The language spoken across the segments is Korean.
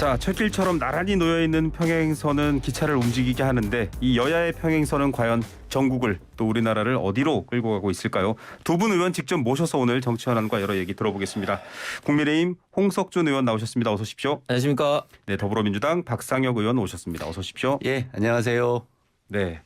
자, 철길처럼 나란히 놓여 있는 평행선은 기차를 움직이게 하는데 이 여야의 평행선은 과연 전국을 또 우리나라를 어디로 끌고 가고 있을까요? 두 분 의원 직접 모셔서 오늘 정치 현안과 여러 얘기 들어보겠습니다. 국민의힘 홍석준 의원 나오셨습니다. 어서 오십시오. 안녕하십니까. 네, 더불어민주당 박상혁 의원 오셨습니다. 어서 오십시오. 예, 안녕하세요. 네.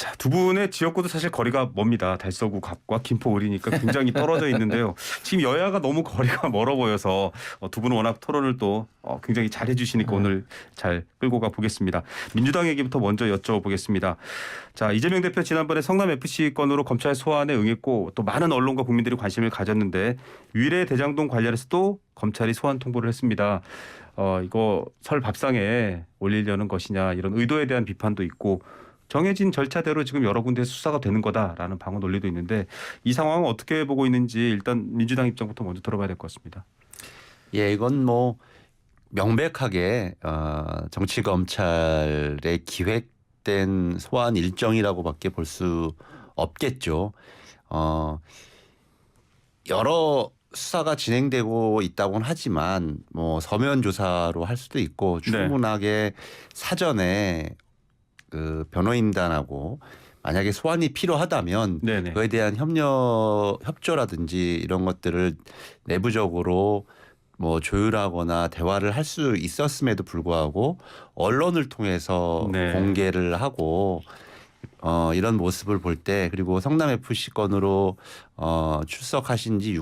자, 두 분의 지역구도 사실 거리가 멉니다. 달서구 갑과 김포 을이니까 굉장히 떨어져 있는데요. 지금 여야가 너무 거리가 멀어 보여서 어, 두 분은 워낙 토론을 또 어, 굉장히 잘 해 주시니까 오늘 잘 끌고 가 보겠습니다. 민주당 얘기부터 먼저 여쭤보겠습니다. 자, 이재명 대표 지난번에 성남 FC 건으로 검찰 소환에 응했고 또 많은 언론과 국민들이 관심을 가졌는데 위례 대장동 관련해서도 검찰이 소환 통보를 했습니다. 어, 이거 설 밥상에 올리려는 것이냐 이런 의도에 대한 비판도 있고 정해진 절차대로 지금 여러 군데 수사가 되는 거다라는 방어 논리도 있는데 이 상황은 어떻게 보고 있는지 일단 민주당 입장부터 먼저 들어봐야 될 것 같습니다. 예, 이건 뭐 명백하게 어, 정치 검찰의 기획된 소환 일정이라고밖에 볼 수 없겠죠. 어, 여러 수사가 진행되고 있다고는 하지만 뭐 서면 조사로 할 수도 있고 네. 충분하게 사전에 그 변호인단하고 만약에 소환이 필요하다면 네네. 그에 대한 협력 협조라든지 이런 것들을 내부적으로 뭐 조율하거나 대화를 할 수 있었음에도 불구하고 언론을 통해서 네. 공개를 하고 어 이런 모습을 볼 때 그리고 성남 FC 건으로 어 출석하신 지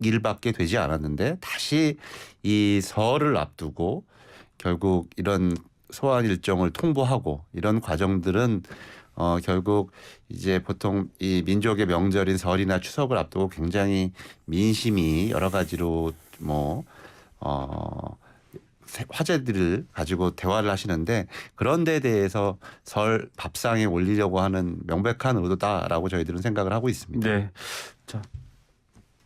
6일밖에 되지 않았는데 다시 이 설을 앞두고 결국 이런 소환 일정을 통보하고 이런 과정들은 어 결국 이제 보통 이 민족의 명절인 설이나 추석을 앞두고 굉장히 민심이 여러 가지로 뭐 어 화제들을 가지고 대화를 하시는데 그런 데 대해서 설 밥상에 올리려고 하는 명백한 의도다라고 저희들은 생각을 하고 있습니다. 네. 자,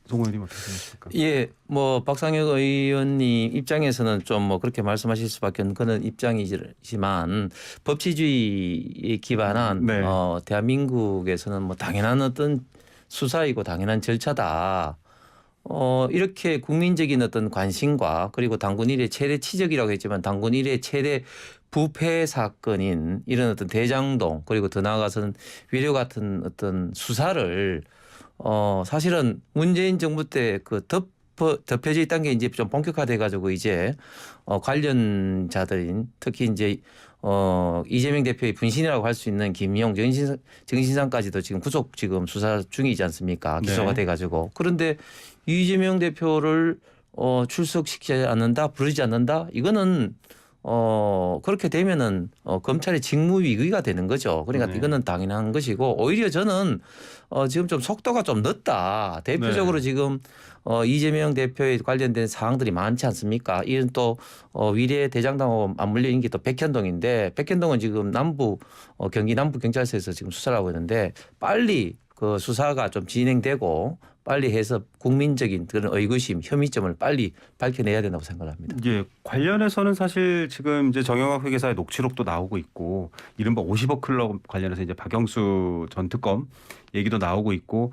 송 의원님 어떻게 생각하십니까? 예, 뭐 박상혁 의원님 입장에서는 좀 뭐 그렇게 말씀하실 수밖에 없는 그런 입장이지만 법치주의에 기반한 네. 어, 대한민국에서는 뭐 당연한 어떤 수사이고 당연한 절차다. 어, 이렇게 국민적인 어떤 관심과 그리고 당군 일의 최대 치적이라고 했지만 당군 일의 최대 부패 사건인 이런 어떤 대장동 그리고 더 나아가서는 위례 같은 어떤 수사를 어 사실은 문재인 정부 때 그 덮어 덮여져 있던 게 이제 좀 본격화돼 가지고 이제 어 관련자들인 특히 이제 어 이재명 대표의 분신이라고 할 수 있는 김용 정신 정신상까지도 지금 구속 지금 수사 중이지 않습니까? 기소가 네. 돼 가지고 그런데 이재명 대표를 어 출석시키지 않는다 부르지 않는다 이거는 어 그렇게 되면은 어 검찰의 직무 위기가 되는 거죠. 그러니까 네. 이거는 당연한 것이고 오히려 저는 어 지금 좀 속도가 좀 늦다. 대표적으로 네. 지금 어 이재명 대표에 관련된 사항들이 많지 않습니까? 이런 또 어, 위례 대장당하고 맞물려 있는 게 또 백현동인데 백현동은 지금 남부 어, 경기 남부 경찰서에서 지금 수사를 하고 있는데 빨리 그 수사가 좀 진행되고 빨리 해서 국민적인 그런 의구심, 혐의점을 빨리 밝혀내야 된다고 생각합니다. 예, 관련해서는 사실 지금 이제 정영학 회계사의 녹취록도 나오고 있고 이른바 50억 클럽 관련해서 이제 박영수 전 특검 얘기도 나오고 있고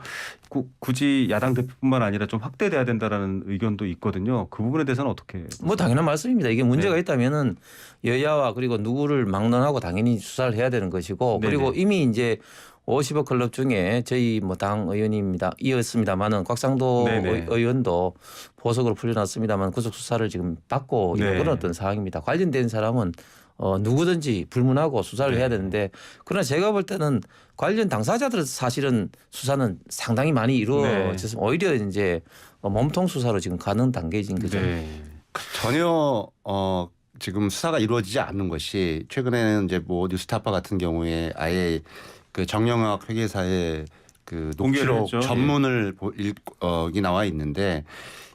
구, 굳이 야당 대표뿐만 아니라 좀 확대돼야 된다라는 의견도 있거든요. 그 부분에 대해서는 어떻게? 뭐 당연한 말씀입니다. 이게 문제가 네. 있다면은 여야와 그리고 누구를 막론하고 당연히 수사를 해야 되는 것이고 그리고 네네. 이미 이제 50억 클럽 중에 저희 뭐 당 의원입니다. 이었습니다만은 곽상도 네네. 의- 의원도 보석으로 풀려났습니다만 구속 수사를 지금 받고 있는 네. 그런 어떤 상황입니다. 관련된 사람은 어 누구든지 불문하고 수사를 네. 해야 되는데 그러나 제가 볼 때는 관련 당사자들 사실은 수사는 상당히 많이 이루어졌으면 오히려 이제 어, 몸통 수사로 지금 가는 단계인 거죠. 네. 전혀 어 지금 수사가 이루어지지 않는 것이 최근에는 이제 뭐 뉴스타파 같은 경우에 아예 그 정영학 회계사의 그 녹취록. 전문을 보- 읽, 어, 이 나와 있는데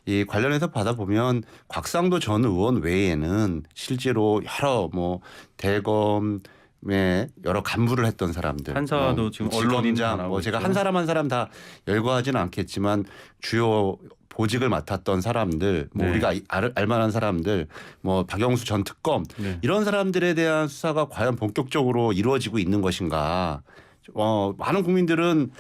이 관련해서 받아보면 곽상도 전 의원 외에는 실제로 여러 뭐 대검의 여러 간부를 했던 사람들 판사도 뭐 지금 언론인 다 지검장 나오고 뭐 제가. 한 사람 한 사람 다 열거하지는 않겠지만 주요 보직을 맡았던 사람들 뭐 네. 우리가 이- 알, 알 만한 사람들 뭐 박영수 전 특검 네. 이런 사람들에 대한 수사가 과연 본격적으로 이루어지고 있는 것인가 어 많은 국민들은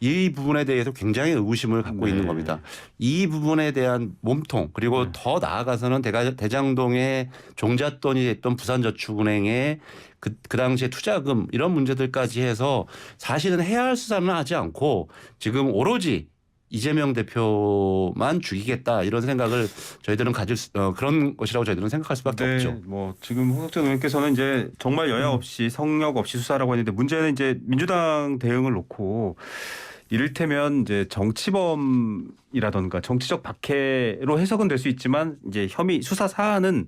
이 부분에 대해서 굉장히 의구심을 갖고 네. 있는 겁니다. 이 부분에 대한 몸통 그리고 네. 더 나아가서는 대가, 대장동의 종잣돈이 됐던 부산저축은행의 그, 그 당시에 투자금 이런 문제들까지 해서 사실은 해야 할 수사는 하지 않고 지금 오로지 이재명 대표만 죽이겠다 이런 생각을 저희들은 가질 수, 어, 그런 것이라고 저희들은 생각할 수밖에 네, 없죠. 뭐 지금 홍석천 의원께서는 이제 정말 여야 없이 성역 없이 수사라고 했는데 문제는 이제 민주당 대응을 놓고 이를테면 이제 정치범이라던가 정치적 박해로 해석은 될 수 있지만 이제 혐의 수사 사안은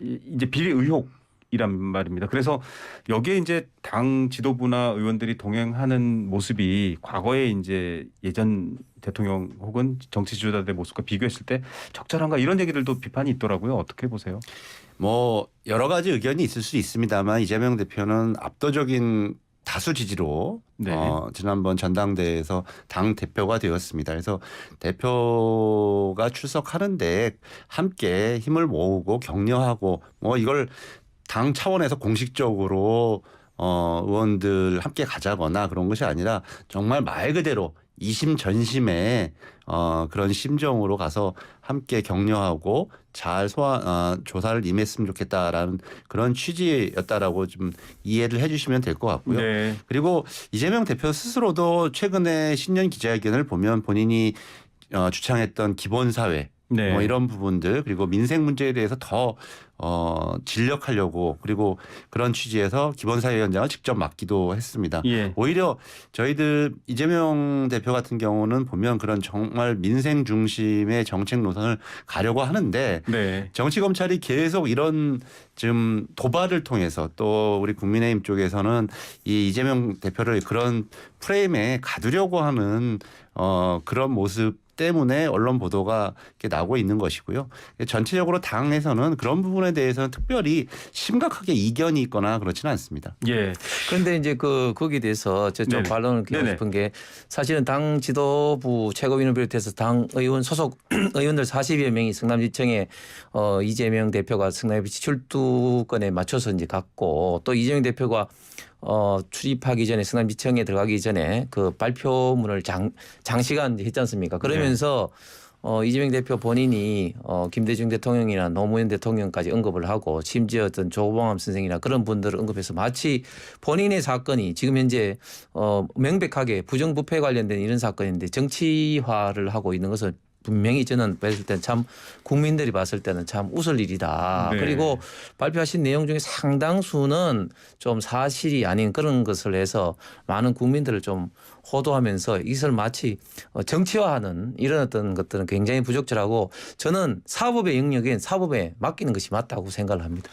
이- 이제 비리 의혹. 이란 말입니다. 그래서 여기에 이제 당 지도부나 의원들이 동행하는 모습이 과거에 이제 예전 대통령 혹은 정치 지도자들의 모습과 비교했을 때 적절한가 이런 얘기들도 비판이 있더라고요. 어떻게 보세요? 뭐 여러 가지 의견이 있을 수 있습니다만 이재명 대표는 압도적인 다수 지지로 네. 어, 지난번 전당대회에서 당 대표가 되었습니다. 그래서 대표가 출석하는데 함께 힘을 모으고 격려하고 뭐 이걸 당 차원에서 공식적으로 어, 의원들 함께 가자거나 그런 것이 아니라 정말 말 그대로 이심 전심의 어, 그런 심정으로 가서 함께 격려하고 잘 소화 어, 조사를 임했으면 좋겠다라는 그런 취지였다라고 좀 이해를 해주시면 될 것 같고요. 네. 그리고 이재명 대표 스스로도 최근에 신년 기자회견을 보면 본인이 어, 주창했던 기본 사회 네. 뭐 이런 부분들 그리고 민생 문제에 대해서 더 어, 진력하려고 그리고 그런 취지에서 기본사회위원장을 직접 맡기도 했습니다. 예. 오히려 저희들 이재명 대표 같은 경우는 보면 그런 정말 민생 중심의 정책 노선을 가려고 하는데 네. 정치 검찰이 계속 이런 지금 도발을 통해서 또 우리 국민의힘 쪽에서는 이 이재명 대표를 그런 프레임에 가두려고 하는 어 그런 모습 때문에 언론 보도가 이렇게 나오고 있는 것이고요. 전체적으로 당에서는 그런 부분에 대해서는 특별히 심각하게 이견이 있거나 그렇지는 않습니다. 예. 그런데 이제 그 거기에 대해서 저좀 네네. 반론을 드리고 네네. 싶은 게 사실은 당 지도부 최고위원을 비롯해서 당 의원 소속 의원들 40여 명이 성남지청에 어 이재명 대표가 성남에 출두권에 맞춰서 이제 갔고 또 이재명 대표가 어 출입하기 전에 성남지청에 들어가기 전에 그 발표문을 장 장시간 했지 않습니까? 그러면서 어, 이재명 대표 본인이 어, 김대중 대통령이나 노무현 대통령까지 언급을 하고 심지어 어떤 조봉암 선생이나 그런 분들을 언급해서 마치 본인의 사건이 지금 현재 어, 명백하게 부정부패 관련된 이런 사건인데 정치화를 하고 있는 것을 분명히 저는 봤을 때는 참 국민들이 봤을 때는 참 웃을 일이다. 네. 그리고 발표하신 내용 중에 상당수는 좀 사실이 아닌 그런 것을 해서 많은 국민들을 좀 호도하면서 이것을 마치 어, 정치화하는 이런 어떤 것들은 굉장히 부적절하고 저는 사법의 영역엔 사법에 맡기는 것이 맞다고 생각을 합니다.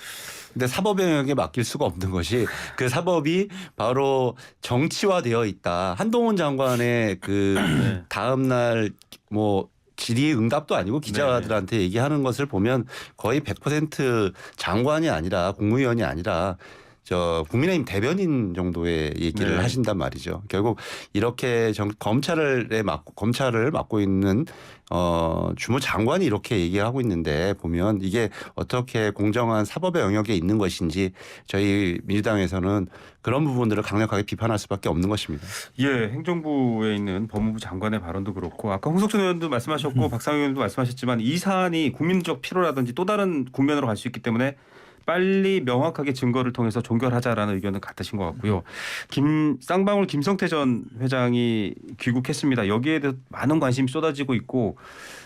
근데 사법 영역에 맡길 수가 없는 것이 그 사법이 바로 정치화되어 있다. 한동훈 장관의 그 네. 다음 날뭐 질의응답도 아니고 기자들한테 얘기하는 것을 보면 거의 100% 장관이 아니라 국무위원이 아니라 저 국민의힘 대변인 정도의 얘기를 네. 하신단 말이죠. 결국 이렇게 정, 검찰에 맡고 검찰을 맡고 있는 어 주무 장관이 이렇게 얘기하고 있는데 보면 이게 어떻게 공정한 사법의 영역에 있는 것인지 저희 민주당에서는 그런 부분들을 강력하게 비판할 수밖에 없는 것입니다. 예, 행정부에 있는 법무부 장관의 발언도 그렇고 아까 홍석천 의원도 말씀하셨고 박상현 의원도 말씀하셨지만 이 사안이 국민적 피로라든지 또 다른 국면으로 갈 수 있기 때문에 빨리 명확하게 증거를 통해서 종결하자라는 의견은 같으신 것 같고요. 김 쌍방울 김성태 전 회장이 귀국했습니다. 여기에 대해서 많은 관심이 쏟아지고 있고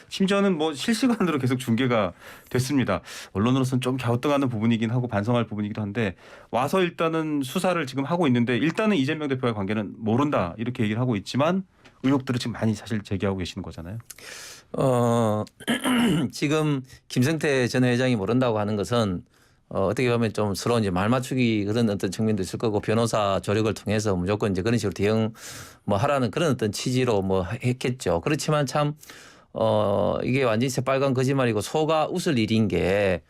심지어는 뭐 실시간으로 계속 중계가 됐습니다. 언론으로서는 좀 갸우뚱하는 부분이긴 하고 반성할 부분이기도 한데 와서 일단은 수사를 지금 하고 있는데 일단은 이재명 대표의 관계는 모른다 이렇게 얘기를 하고 있지만 의혹들을 지금 많이 사실 제기하고 계시는 거잖아요. 어, 지금 김성태 전 회장이 모른다고 하는 것은 어, 어떻게 보면 좀 서로 이제 말 맞추기 그런 어떤 측면도 있을 거고 변호사 조력을 통해서 무조건 이제 그런 식으로 대응 뭐 하라는 그런 어떤 취지로 뭐 했겠죠. 그렇지만 참 어, 이게 완전히 새빨간 거짓말이고 소가 웃을 일인 게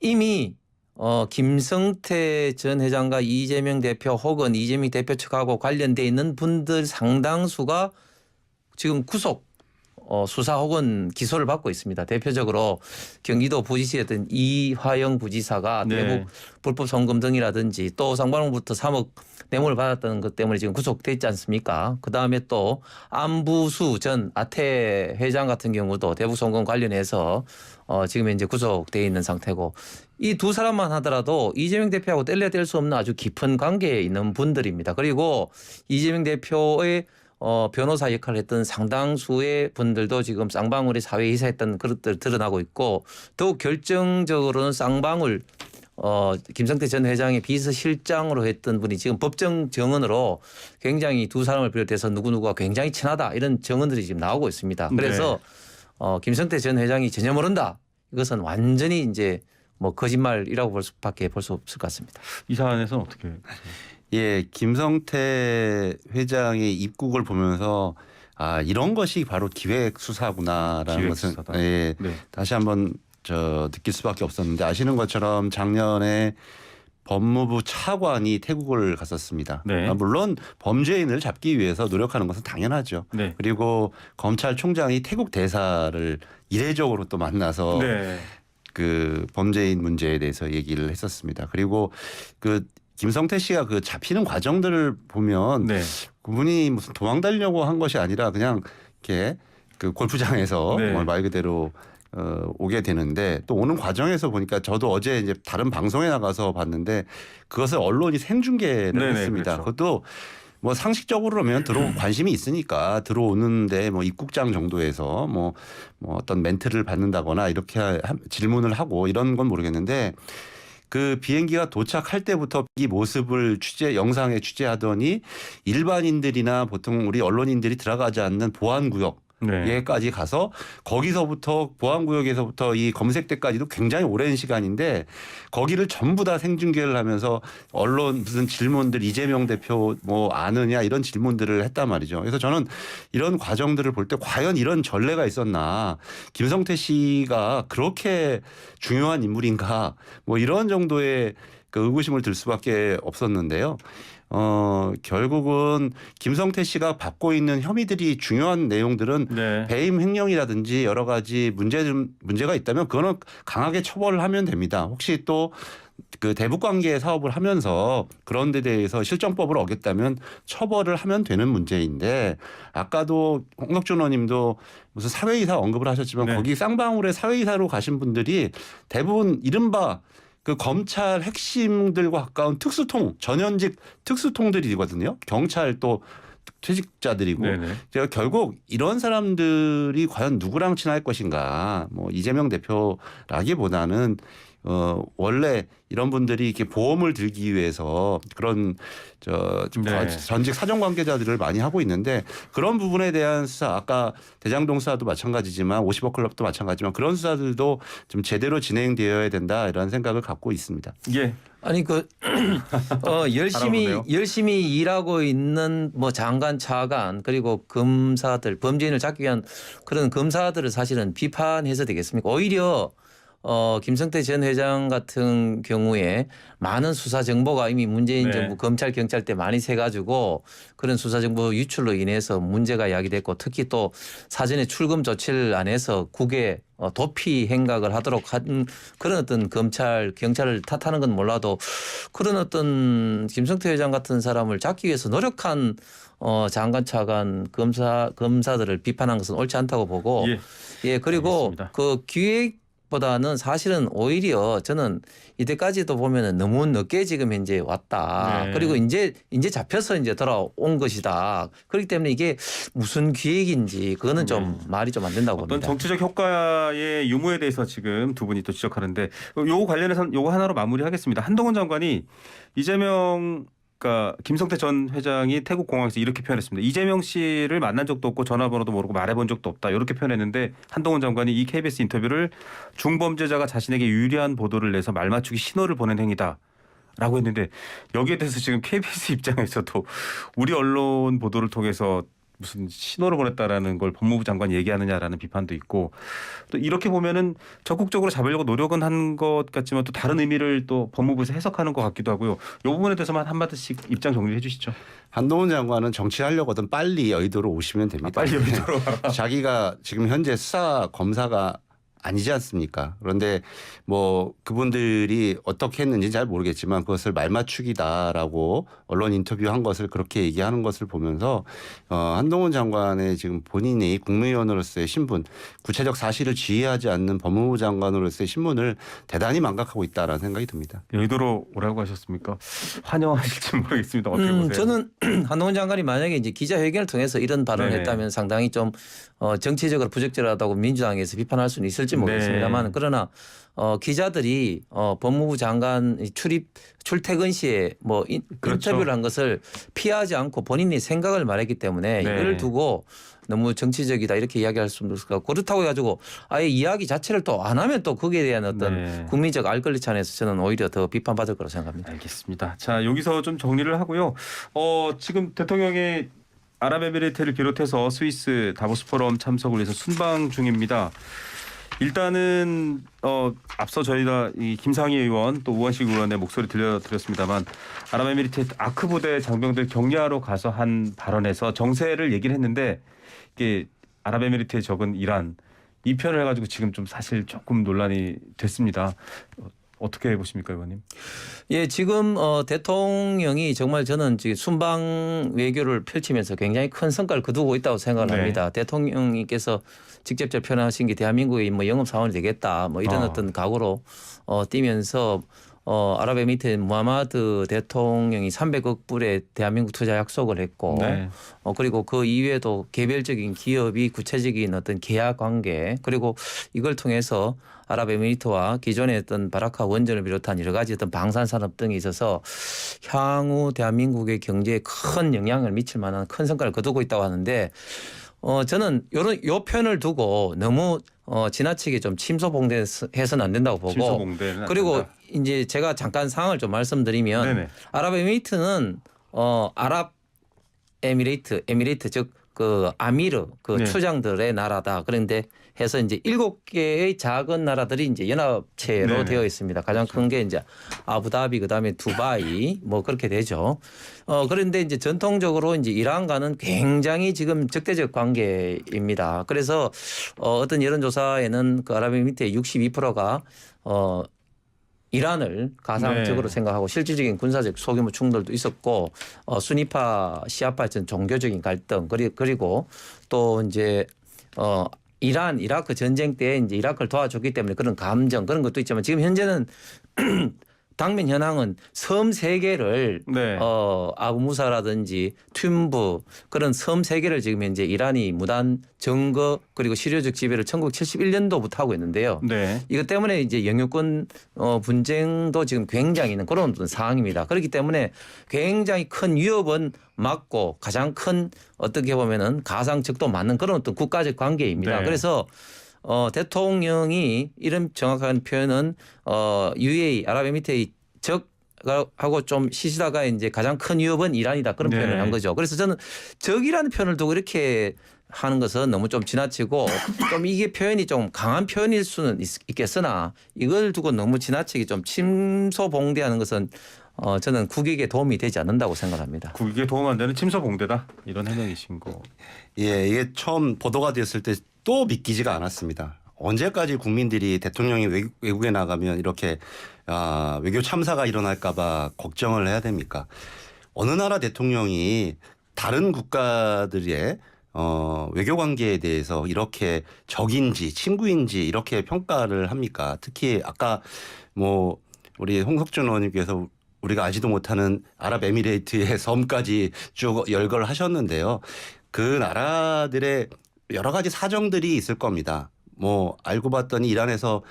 이미 어, 김성태 전 회장과 이재명 대표 혹은 이재명 대표 측하고 관련돼 있는 분들 상당수가 지금 구속 어, 수사 혹은 기소를 받고 있습니다. 대표적으로 경기도 부지시였던 이화영 부지사가 네. 대북 불법 송금 등이라든지 또 쌍방울부터 3억 뇌물을 받았던 것 때문에 지금 구속돼 있지 않습니까? 그 다음에 또 안부수 전 아태 회장 같은 경우도 대북 송금 관련해서 어, 지금 이제 구속돼 있는 상태고 이 두 사람만 하더라도 이재명 대표하고 뗄래야 뗄 수 없는 아주 깊은 관계에 있는 분들입니다. 그리고 이재명 대표의 어, 변호사 역할을 했던 상당수의 분들도 지금 쌍방울이 사회 이사했던 그릇들 드러나고 있고 더욱 결정적으로는 쌍방울 어, 김성태 전 회장의 비서실장으로 했던 분이 지금 법정 정언으로 굉장히 두 사람을 비롯해서 누구누구가 굉장히 친하다 이런 정언들이 지금 나오고 있습니다. 그래서 어, 김성태 전 회장이 전혀 모른다. 이것은 완전히 이제 뭐 거짓말이라고 볼 수밖에 볼 수 없을 것 같습니다. 이 사안에서는 어떻게? 예, 김성태 회장의 입국을 보면서 아 이런 것이 바로 기획 수사구나라는 기획 것은 수사다. 예, 네. 다시 한번 저 느낄 수밖에 없었는데 아시는 것처럼 작년에 법무부 차관이 태국을 갔었습니다. 네. 아, 물론 범죄인을 잡기 위해서 노력하는 것은 당연하죠. 네. 그리고 검찰총장이 태국 대사를 이례적으로 또 만나서 네. 그 범죄인 문제에 대해서 얘기를 했었습니다. 그리고 그 김성태 씨가 그 잡히는 과정들을 보면 네. 그분이 무슨 도망 달려고 한 것이 아니라 그냥 이렇게 그 골프장에서 네. 정말 말 그대로 어, 오게 되는데 또 오는 과정에서 보니까 저도 어제 이제 다른 방송에 나가서 봤는데 그것을 언론이 생중계를 네네, 했습니다. 그렇죠. 그것도 뭐 상식적으로면 들어 관심이 있으니까 들어오는데 뭐 입국장 정도에서 뭐, 뭐 어떤 멘트를 받는다거나 이렇게 하- 질문을 하고 이런 건 모르겠는데 그 비행기가 도착할 때부터 이 모습을 취재 영상에 취재하더니 일반인들이나 보통 우리 언론인들이 들어가지 않는 보안 구역 네. 예까지 가서 거기서부터 보안구역에서부터 이 검색대까지도 굉장히 오랜 시간인데 거기를 전부 다 생중계를 하면서 언론 무슨 질문들 이재명 대표 뭐 아느냐 이런 질문들을 했단 말이죠. 그래서 저는 이런 과정들을 볼 때 과연 이런 전례가 있었나 김성태 씨가 그렇게 중요한 인물인가 뭐 이런 정도의 그 의구심을 들 수밖에 없었는데요. 어, 결국은 김성태 씨가 받고 있는 혐의들이 중요한 내용들은 네. 배임 횡령이라든지 여러 가지 문제 문제가 있다면 그거는 강하게 처벌을 하면 됩니다. 혹시 또 그 대북 관계 사업을 하면서 그런 데 대해서 실정법을 어겼다면 처벌을 하면 되는 문제인데 아까도 홍덕준 의원님도 무슨 사회이사 언급을 하셨지만 네. 거기 쌍방울에 사회이사로 가신 분들이 대부분 이른바 그 검찰 핵심들과 가까운 특수통 전현직 특수통들이거든요. 경찰 또 퇴직자들이고 네네. 제가 결국 이런 사람들이 과연 누구랑 친할 것인가 뭐 이재명 대표라기보다는 어 원래 이런 분들이 이렇게 보험을 들기 위해서 그런 저 네. 전직 사정 관계자들을 많이 하고 있는데 그런 부분에 대한 수사 아까 대장동 수사도 마찬가지지만 50억 클럽도 마찬가지지만 그런 수사들도 좀 제대로 진행되어야 된다 이런 생각을 갖고 있습니다. 예. 아니 그 어, 열심히. 열심히 일하고 있는 뭐 장관, 차관 그리고 검사들 범죄인을 잡기 위한 그런 검사들을 사실은 비판해서 되겠습니까? 오히려 어, 김성태 전 회장 같은 경우에 많은 수사 정보가 이미 문재인 네. 정부 검찰 경찰 때 많이 새 가지고 그런 수사 정보 유출로 인해서 문제가 야기됐고 특히 또 사전에 출금 조치를 안 해서 국외 어, 도피 행각을 하도록 한 그런 어떤 검찰 경찰을 탓하는 건 몰라도 그런 어떤 김성태 회장 같은 사람을 잡기 위해서 노력한 어, 장관 차관 검사 검사들을 비판한 것은 옳지 않다고 보고 예. 예, 그리고 알겠습니다. 그 기획 보다는 사실은 오히려 저는 이때까지도 보면은 너무 늦게 지금 현재 왔다. 네. 그리고 이제 이제 잡혀서 이제 돌아온 것이다. 그렇기 때문에 이게 무슨 기획인지 그거는 좀 말이 좀 안 된다고 네. 어떤 봅니다. 정치적 효과의 유무에 대해서 지금 두 분이 또 지적하는데 요 관련해서 요거 하나로 마무리하겠습니다. 한동훈 장관이 이재명 그러니까 김성태 전 회장이 태국 공항에서 이렇게 표현했습니다. 이재명 씨를 만난 적도 없고 전화번호도 모르고 말해본 적도 없다. 이렇게 표현했는데 한동훈 장관이 이 KBS 인터뷰를 중범죄자가 자신에게 유리한 보도를 내서 말 맞추기 신호를 보낸 행위다. 라고 했는데 여기에 대해서 지금 KBS 입장에서도 우리 언론 보도를 통해서 무슨 신호를 보냈다라는 걸 법무부 장관이 얘기하느냐라는 비판도 있고 또 이렇게 보면은 적극적으로 잡으려고 노력은 한 것 같지만 또 다른 의미를 또 법무부에서 해석하는 것 같기도 하고요. 이 부분에 대해서만 한 마디씩 입장 정리해 주시죠. 한동훈 장관은 정치하려거든 빨리 여의도로 오시면 아, 됩니다. 빨리 여기도록 자기가 지금 현재 수사 검사가 아니지 않습니까? 그런데 뭐 그분들이 어떻게 했는지 잘 모르겠지만 그것을 말맞추기다라고 언론 인터뷰한 것을 그렇게 얘기하는 것을 보면서 어 한동훈 장관의 지금 본인이 국무위원으로서의 신분, 구체적 사실을 지휘하지 않는 법무부 장관으로서의 신분을 대단히 망각하고 있다라는 생각이 듭니다. 여의도로 오라고 하셨습니까? 환영하실지 모르겠습니다. 어떻게 음, 보세요? 저는 한동훈 장관이 만약에 이제 기자회견을 통해서 이런 발언을 네네. 했다면 상당히 좀 어, 정치적으로 부적절하다고 민주당에서 비판할 수는 있을 지 모르겠습니다만 네. 그러나 어, 기자들이 어, 법무부 장관 출입 출퇴근 시에 뭐 인, 그렇죠. 인터뷰를 한 것을 피하지 않고 본인이 생각을 말했기 때문에 네. 이걸 두고 너무 정치적이다 이렇게 이야기할 수는 없을 것 같고 그렇다고 해가지고 아예 이야기 자체를 또 안 하면 또 거기에 대한 어떤 네. 국민적 알권리 차원에서 저는 오히려 더 비판받을 거라고 생각합니다. 알겠습니다. 자 여기서 좀 정리를 하고요. 어 지금 대통령이 아랍에미리트를 비롯해서 스위스 다보스 포럼 참석을 위해서 순방 중입니다. 일단은 어 앞서 저희가 이 김상희 의원 또 우원식 의원의 목소리 들려드렸습니다만 아랍에미리트 아크 부대 장병들 격려하러 가서 한 발언에서 정세를 얘기를 했는데 이게 아랍에미리트에 적은 이란 이 편을 해가지고 지금 좀 사실 조금 논란이 됐습니다. 어, 어떻게 보십니까, 의원님? 예, 지금 어 대통령이 정말 저는 지금 순방 외교를 펼치면서 굉장히 큰 성과를 거두고 있다고 생각을 네. 합니다. 대통령님께서 직접적 표현하신 게 대한민국의 뭐 영업 사원이 되겠다 뭐 이런 어. 어. 떤 각오로 어 뛰면서 어 아랍에미리트 무하마드 대통령이 300억 불의 대한민국 투자 약속을 했고 네. 어 그리고 그 이외에도 개별적인 기업이 구체적인 어떤 계약 관계 그리고 이걸 통해서 아랍에미리트와 기존의 어떤 바라카 원전을 비롯한 여러 가지 어떤 방산 산업 등이 있어서 향후 대한민국의 경제에 큰 영향을 미칠 만한 큰 성과를 거두고 있다고 하는데 어 저는 요런 요 편을 두고 너무 어 지나치게 좀 침소봉대해서는 안 된다고 보고 질소봉대는 안 그리고 된다. 이제 제가 잠깐 상황을 좀 말씀드리면 네네. 아랍에미리트는 어 아랍 에미레이트 에미레이트 즉 그 아미르 그 네. 추장들의 나라다. 그런데 해서 이제 일곱 개의 작은 나라들이 이제 연합체로 네네. 되어 있습니다. 가장 큰 게 이제 아부다비 그다음에 두바이 뭐 그렇게 되죠. 어 그런데 이제 전통적으로 이제 이란과는 굉장히 지금 적대적 관계입니다. 그래서 어 어떤 여론조사에는 그 아랍에미리트의 62%가 어 이란을 가상적으로 네. 생각하고 실질적인 군사적 소규모 충돌도 있었고 어, 순위파 시아파 전 종교적인 갈등 그리- 그리고 또 이제 어 이란 이라크 전쟁 때 이제 이라크를 도와줬기 때문에 그런 감정 그런 것도 있지만 지금 현재는 당면 현황은 섬 세 개를 네. 어 아부무사라든지 튠부 그런 섬 세 개를 지금 현재 이란이 무단 증거 그리고 실효적 지배를 1971년도부터 하고 있는데요. 네. 이것 때문에 이제 영유권 어 분쟁도 지금 굉장히 있는 그런 어떤 상황입니다. 그렇기 때문에 굉장히 큰 위협은 맞고 가장 큰 어떻게 보면은 가상적도 맞는 그런 어떤 국가적 관계입니다. 네. 그래서 어 대통령이 이런 정확한 표현은 어 UAE 아랍에미리트의 적 하고 좀 시시다가 이제 가장 큰 위협은 이란이다 그런 네. 표현을 한 거죠. 그래서 저는 적이라는 표현을 두고 이렇게 하는 것은 너무 좀 지나치고 좀 이게 표현이 좀 강한 표현일 수는 있, 있겠으나 이걸 두고 너무 지나치게 좀 침소봉대하는 것은 어 저는 국익에 도움이 되지 않는다고 생각합니다. 국익에 도움 안 되는 침소봉대다 이런 해명이신 거. 예, 이게 처음 보도가 됐을 때 또 믿기지가 않았습니다. 언제까지 국민들이 대통령이 외- 외국에 나가면 이렇게 아, 외교 참사가 일어날까봐 걱정을 해야 됩니까? 어느 나라 대통령이 다른 국가들의 어, 외교 관계에 대해서 이렇게 적인지 친구인지 이렇게 평가를 합니까? 특히 아까 뭐 우리 홍석준 의원님께서 우리가 알지도 못하는 아랍에미레이트의 섬까지 쭉 열거를 하셨는데요. 그 나라들의 여러 가지 사정들이 있을 겁니다. 뭐 알고 봤더니 이란에서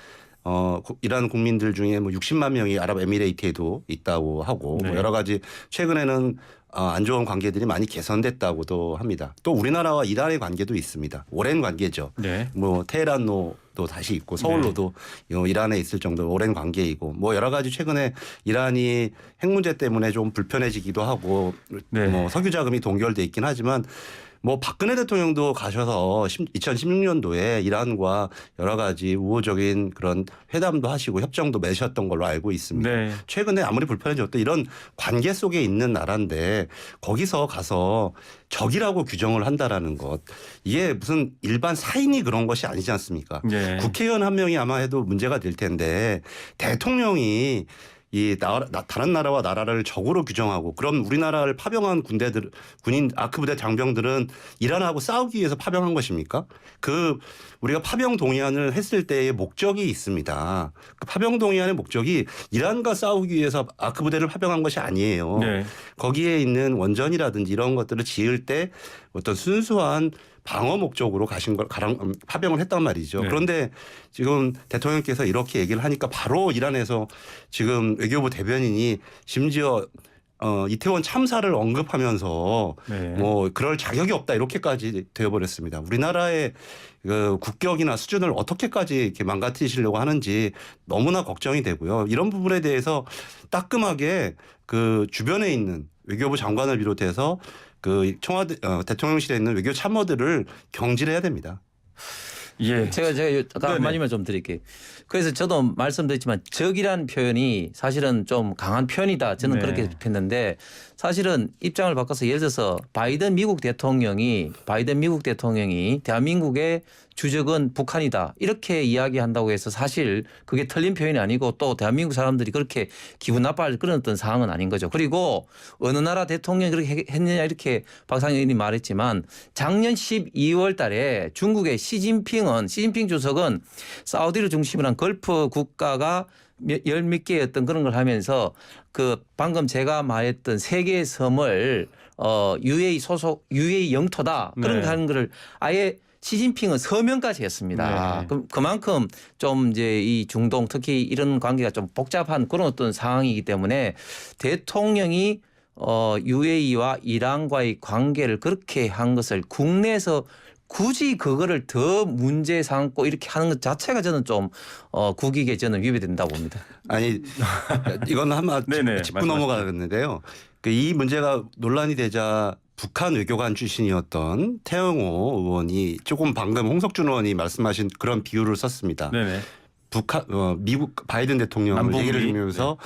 어 구- 이란 국민들 중에 뭐 60만 명이 아랍에미레이트에도 있다고 하고 네. 뭐 여러 가지 최근에는 어, 안 좋은 관계들이 많이 개선됐다고도 합니다. 또 우리나라와 이란의 관계도 있습니다. 오랜 관계죠. 네. 뭐 테헤란로도 다시 있고 서울로도 어, 이란에 있을 정도로 오랜 관계이고 뭐 여러 가지 최근에 이란이 핵 문제 때문에 좀 불편해지기도 하고 네. 뭐 석유 자금이 동결돼 있긴 하지만 뭐 박근혜 대통령도 가셔서 2016년도에 이란과 여러 가지 우호적인 그런 회담도 하시고 협정도 맺으셨던 걸로 알고 있습니다. 네. 최근에 아무리 불편해졌도 이런 관계 속에 있는 나라인데 거기서 가서 적이라고 규정을 한다라는 것 이게 무슨 일반 사인이 그런 것이 아니지 않습니까? 예. 국회의원 한 명이 아마 해도 문제가 될 텐데 대통령이 이 나, 나- 다른 나라와 나라를 적으로 규정하고 그럼 우리나라를 파병한 군대들 군인 아크 부대 장병들은 이란하고 싸우기 위해서 파병한 것입니까? 그 우리가 파병 동의안을 했을 때의 목적이 있습니다. 그 파병 동의안의 목적이 이란과 싸우기 위해서 아크 부대를 파병한 것이 아니에요. 네. 거기에 있는 원전이라든지 이런 것들을 지을 때 어떤 순수한 방어 목적으로 가신 걸 가랑 음, 파병을 했단 말이죠. 네. 그런데 지금 대통령께서 이렇게 얘기를 하니까 바로 이란에서 지금 외교부 대변인이 심지어 어 이태원 참사를 언급하면서 네. 뭐 그럴 자격이 없다 이렇게까지 되어버렸습니다. 우리나라의 그 국격이나 수준을 어떻게까지 이렇게 망가뜨리시려고 하는지 너무나 걱정이 되고요. 이런 부분에 대해서 따끔하게 그 주변에 있는 외교부 장관을 비롯해서 그 청와대 어, 대통령실에 있는 외교 참모들을 경질해야 됩니다. 예. 제가 제가 아까. 한마디만 좀 드릴게요. 그래서 저도 말씀드렸지만 적이라는 표현이 사실은 좀 강한 표현이다. 저는 네. 그렇게 했는데 사실은 입장을 바꿔서 예를 들어서 바이든 미국 대통령이 바이든 미국 대통령이 대한민국의 주적은 북한이다. 이렇게 이야기한다고 해서 사실 그게 틀린 표현이 아니고 또 대한민국 사람들이 그렇게 기분 나빠할 그런 어떤 상황은 아닌 거죠. 그리고 어느 나라 대통령이 그렇게 했- 했느냐 이렇게 박상현 의원이 말했지만 작년 12월 달에 중국의 시진핑은 시진핑 주석은 사우디를 중심으로 한 걸프 국가가 열몇 개의 어떤 그런 걸 하면서 그 방금 제가 말했던 세 개의 섬을 어 UAE 소속 UAE 영토다 그런 네. 거 하는 거를 아예 시진핑은 서명까지 했습니다. 네. 그럼 그만큼 좀 이제 이 중동 특히 이런 관계가 좀 복잡한 그런 어떤 상황이기 때문에 대통령이 어 UAE와 이란과의 관계를 그렇게 한 것을 국내에서 굳이 그거를 더 문제 삼고 이렇게 하는 것 자체가 저는 좀 어, 국익에 저는 위배된다고 봅니다. 아니 이건 한마 네네, 짚고 말씀하시죠. 넘어가겠는데요. 그 이 문제가 논란이 되자 북한 외교관 출신이었던 태영호 의원이 조금 방금 홍석준 의원이 말씀하신 그런 비유를 썼습니다. 네네. 북한 어, 미국 바이든 대통령을 남북이? 얘기를 들으면서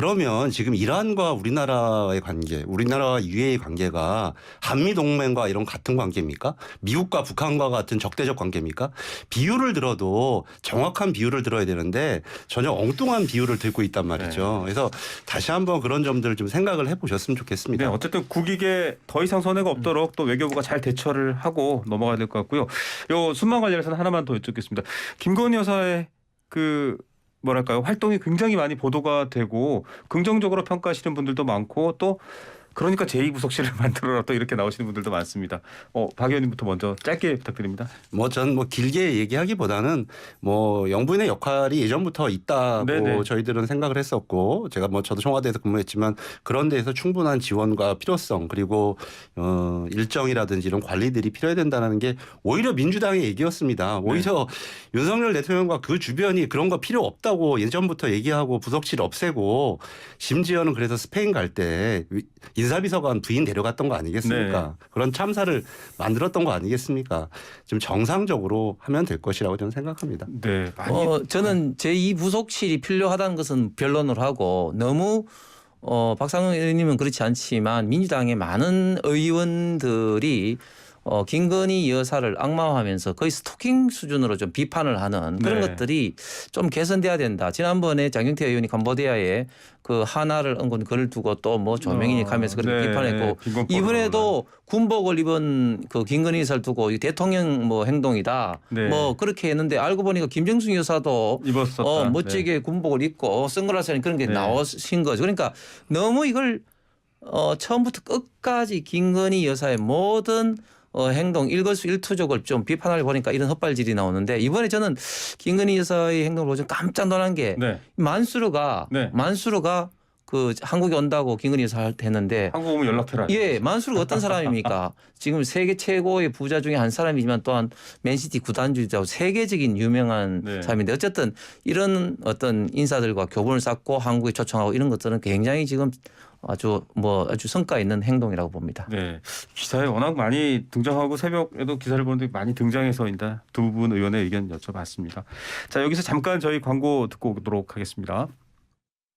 그러면 지금 이란과 우리나라의 관계, 우리나라와 UAE 관계가 한미 동맹과 이런 같은 관계입니까? 미국과 북한과 같은 적대적 관계입니까? 비유를 들어도 정확한 비유를 들어야 되는데 전혀 엉뚱한 비유를 들고 있단 말이죠. 그래서 다시 한번 그런 점들을 좀 생각을 해보셨으면 좋겠습니다. 네, 어쨌든 국익에 더 이상 손해가 없도록 또 외교부가 잘 대처를 하고 넘어가야 될 것 같고요. 요 순방 관련해서는 하나만 더 여쭙겠습니다. 김건희 여사의 그 뭐랄까요? 활동이 굉장히 많이 보도가 되고 긍정적으로 평가하시는 분들도 많고 또 그러니까 제2부속실을 만들어라 또 이렇게 나오시는 분들도 많습니다. 어, 박 의원님부터 먼저 짧게 부탁드립니다. 뭐 전 뭐 길게 얘기하기보다는 뭐 영부인의 역할이 예전부터 있다고 네네. 저희들은 생각을 했었고 제가 뭐 저도 청와대에서 근무했지만 그런 데에서 충분한 지원과 필요성 그리고 어 일정이라든지 이런 관리들이 필요해야 된다는 게 오히려 민주당의 얘기였습니다. 오히려 윤석열 대통령과 그 주변이 그런 거 필요 없다고 예전부터 얘기하고 부속실 없애고 심지어는 그래서 스페인 갈때 인사비서관 부인 데려갔던 거 아니겠습니까? 네. 그런 참사를 만들었던 거 아니겠습니까? 좀 정상적으로 하면 될 것이라고 저는 생각합니다. 네, 많이 어, 저는 제2 부속실이 필요하다는 것은 변론을 하고 너무 어, 박상현 의원님은 그렇지 않지만 민주당의 많은 의원들이 어, 김건희 여사를 악마화하면서 거의 스토킹 수준으로 좀 비판을 하는 그런 네. 것들이 좀 개선돼야 된다. 지난번에 장경태 의원이 캄보디아에 그 하나를 얹은 글을 두고 또 뭐 조명인이 어, 가면서 그렇게 네, 비판했고 빈곤포로 이번에도 군복을 입은 그 김건희 여사를 두고 이 대통령 뭐 행동이다. 네. 뭐 그렇게 했는데 알고 보니까 김정숙 여사도 입었었다. 어, 네. 멋지게 군복을 입고 선글라스는 그런 게 네. 나오신 거죠. 그러니까 너무 이걸 어, 처음부터 끝까지 김건희 여사의 모든 어, 행동 일거수일투족을 좀 비판하려 보니까 이런 헛발질이 나오는데 이번에 저는 김건희 여사의 행동을 보고 좀 깜짝 놀란 게 네. 만수르가 네. 만수르가 그 한국에 온다고 김건희 여사 할 때 했는데 한국 오면 연락해라. 예, 만수르가 어떤 사람입니까? 지금 세계 최고의 부자 중에 한 사람이지만 또한 맨시티 구단주자고 세계적인 유명한 네. 사람인데 어쨌든 이런 어떤 인사들과 교본을 쌓고 한국에 초청하고 이런 것들은 굉장히 지금 아주 뭐 아주 성과 있는 행동이라고 봅니다. 네. 기사에 워낙 많이 등장하고 새벽에도 기사를 보는데 많이 등장해서인데 두분 의원의 의견 여쭤봤습니다. 자, 여기서 잠깐 저희 광고 듣고 오도록 하겠습니다.